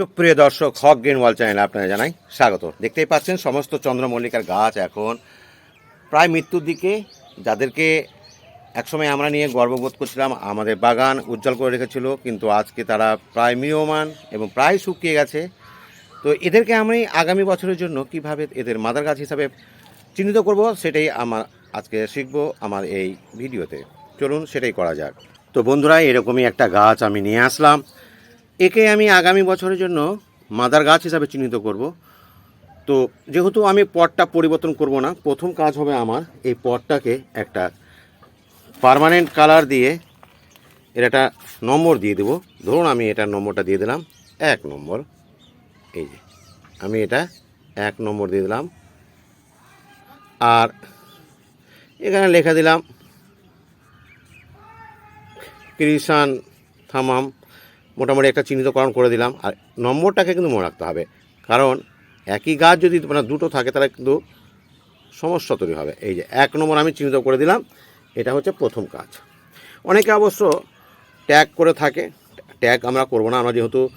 সুপ্রিয় দর্শক, হক গ্রিন ওয়াল চ্যানেলে আপনারা জানাই স্বাগত। দেখতেই পাচ্ছেন, সমস্ত চন্দ্রমল্লিকার গাছ এখন প্রায় মৃত্যুর দিকে। যাদেরকে একসময় আমরা নিয়ে গর্ববোধ করছিলাম, আমাদের বাগান উজ্জ্বল করে রেখেছিল, কিন্তু আজকে তারা প্রায় মিয়মান এবং প্রায় শুকিয়ে গেছে। তো এদেরকে আমি আগামী বছরের জন্য কীভাবে এদের মাদার গাছ হিসাবে চিহ্নিত করব, সেটাই আমার আজকে শিখব আমার এই ভিডিওতে। চলুন, সেটাই করা যাক। তো বন্ধুরা, এরকমই একটা গাছ আমি নিয়ে আসলাম। একে আমি আগামী বছরের জন্য মাদার গাছ হিসাবে চিহ্নিত করব। তো যেহেতু আমি পটটা পরিবর্তন করব না, প্রথম কাজ হবে আমার এই পটটাকে একটা পার্মানেন্ট কালার দিয়ে এর একটা নম্বর দিয়ে দেবো। ধরুন আমি এটার নম্বরটা দিয়ে দিলাম এক নম্বর। এই যে, আমি এটা এক নম্বর দিয়ে দিলাম। আর এখানে লেখা দিলাম, কৃষাণ থামাম। মোটামুটি একটা চিহ্নিতকরণ করে দিলাম। আর নম্বরটাকে কিন্তু মনে রাখতে হবে। কারণ একই গাছ যদি মানে দুটো থাকে, তাহলে কিন্তু সমস্যা তৈরি হবে। এই যে এক নম্বর আমি চিহ্নিত করে দিলাম, এটা হচ্ছে প্রথম কাজ। অনেকে অবশ্য ট্যাগ করে থাকে। ট্যাগ আমরা করব না, আমরা যেহেতু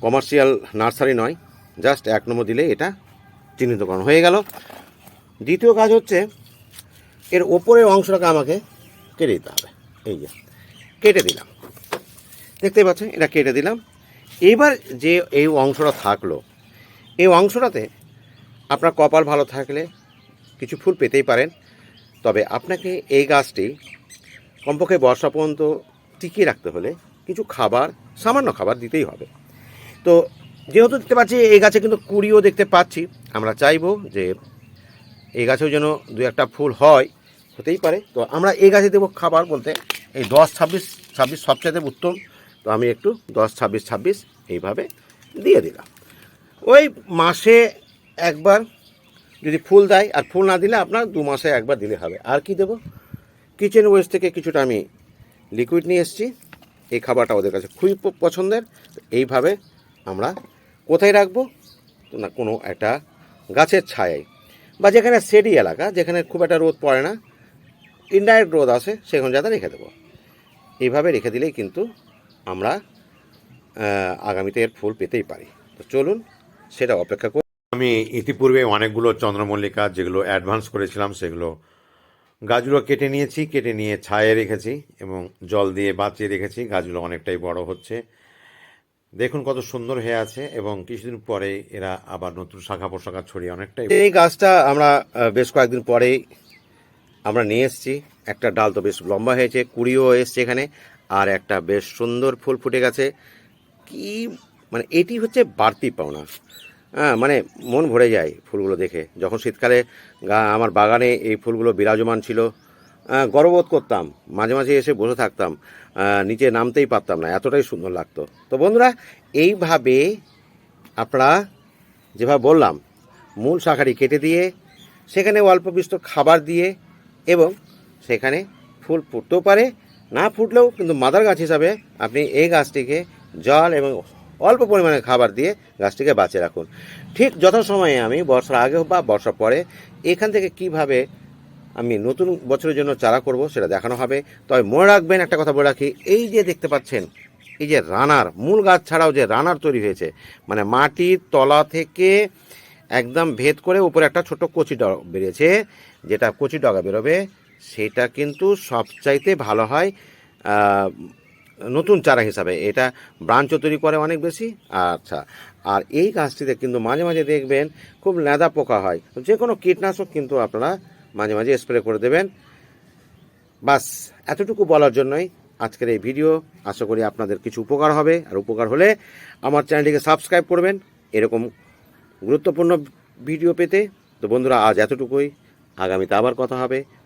কমার্শিয়াল নার্সারি নয়, জাস্ট এক নম্বর দিলে এটা চিহ্নিতকরণ হয়ে গেল। দ্বিতীয় কাজ হচ্ছে, এর ওপরের অংশটাকে আমাকে কেটে দিতে হবে। এই যে, কেটে দিলাম। দেখতে পাচ্ছেন, এটা কেটে দিলাম। এবার যে এই অংশটা থাকল, এই অংশটাতে আপনার কপাল ভালো থাকলে কিছু ফুল পেতেই পারেন। তবে আপনাকে এই গাছটি কমপক্ষে বর্ষা পর্যন্ত টিকিয়ে রাখতে হলে কিছু খাবার, সামান্য খাবার দিতেই হবে। তো যেহেতু দেখতে পাচ্ছি এই গাছে কিন্তু কুড়িও দেখতে পাচ্ছি, আমরা চাইব যে এই গাছেও যেন দু একটা ফুল হয়, হতেই পারে। তো আমরা এই গাছে দেবো খাবার বলতে এই দশ, ছাব্বিশ ছাব্বিশ সবচেয়ে উত্তম তো আমি একটু দশ, ছাব্বিশ ছাব্বিশ এইভাবে দিয়ে দিলাম। ওই মাসে একবার যদি ফুল দেয়, আর ফুল না দিলে আপনার দু মাসে একবার দিলে হবে। আর কি দেবো? কিচেন ওয়েস্ট থেকে কিছুটা আমি লিকুইড নিয়ে এসেছি। এই খাবারটা ওদের কাছে খুবই পছন্দের। এইভাবে আমরা কোথায় রাখব? না, কোনো একটা গাছের ছায়ায় বা যেখানে সেডি এলাকা, যেখানে খুব একটা রোদ পড়ে না ইনডাইরেক্ট রোদ আসে সেখানে যাতে রেখে দেবো। এইভাবে রেখে দিলেই কিন্তু আমরা আগামীতে এর ফুল পেতেই পারি। তো চলুন সেটা অপেক্ষা করি আমি ইতিপূর্বে অনেকগুলো চন্দ্রমল্লিকা যেগুলো অ্যাডভান্স করেছিলাম সেগুলো গাছগুলো কেটে নিয়েছি কেটে নিয়ে ছায়ে রেখেছি এবং জল দিয়ে বাঁচিয়ে রেখেছি। গাছগুলো অনেকটাই বড় হচ্ছে। দেখুন কত সুন্দর হয়ে আছে এবং কিছুদিন পরে এরা আবার নতুন শাখা পোশাখা ছড়িয়ে অনেকটাই এই গাছটা আমরা বেশ কয়েকদিন পরেই আমরা নিয়ে এসেছি। একটা ডাল তো বেশ লম্বা হয়েছে কুড়িও এসছে এখানে। আর একটা বেশ সুন্দর ফুল ফুটে গেছে। কি মানে এটি হচ্ছে বাড়তি পাওনা। হ্যাঁ মানে মন ভরে যায় ফুলগুলো দেখে। যখন শীতকালে আমার বাগানে এই ফুলগুলো বিরাজমান ছিল গর্ববোধ করতাম। মাঝে মাঝে এসে বসে থাকতাম নিচে নামতেই পারতাম না, এতটাই সুন্দর লাগতো। তো বন্ধুরা, এইভাবে আপনারা যেভাবে বললাম, মূল শাখাটি কেটে দিয়ে, সেখানে অল্প বিস্তর খাবার দিয়ে এবং সেখানে ফুল ফুটতেও পারে না ফুটলেও কিন্তু মাদার গাছ হিসাবে আপনি এই গাছটিকে জল এবং অল্প পরিমাণে খাবার দিয়ে গাছটিকে বাঁচিয়ে রাখুন। ঠিক যথাসময়ে আমি বর্ষার আগে বা বর্ষার পরে এখান থেকে কীভাবে আমি নতুন বছরের জন্য চারা করব সেটা দেখানো হবে। তবে মনে রাখবেন একটা কথা বলে রাখি, এই যে দেখতে পাচ্ছেন, এই যে রানার, মূল গাছ ছাড়াও যে রানার তৈরি হয়েছে মানে মাটির তলা থেকে একদম ভেদ করে উপরে একটা ছোট কচি ডগা বেরিয়েছে, যেটা কচি ডগা বেরোবে। সেটা কিন্তু সবচাইতে ভালো হয় নতুন চারা হিসাবে। এটা ব্রাঞ্চও তৈরি করে অনেক বেশি। আচ্ছা আর এই গাছটিতে কিন্তু মাঝে মাঝে দেখবেন খুব লেদা পোকা হয়। যে কোনো কীটনাশক কিন্তু আপনারা মাঝে মাঝে স্প্রে করে দেবেন। বাস, এতটুকু বলার জন্যই আজকের এই ভিডিও আশা করি আপনাদের কিছু উপকার হবে। আর উপকার হলে আমার চ্যানেলটিকে সাবস্ক্রাইব করবেন। এরকম গুরুত্বপূর্ণ ভিডিও পেতে। তো বন্ধুরা, আজ এতটুকুই। আগামীতে আবার কথা হবে।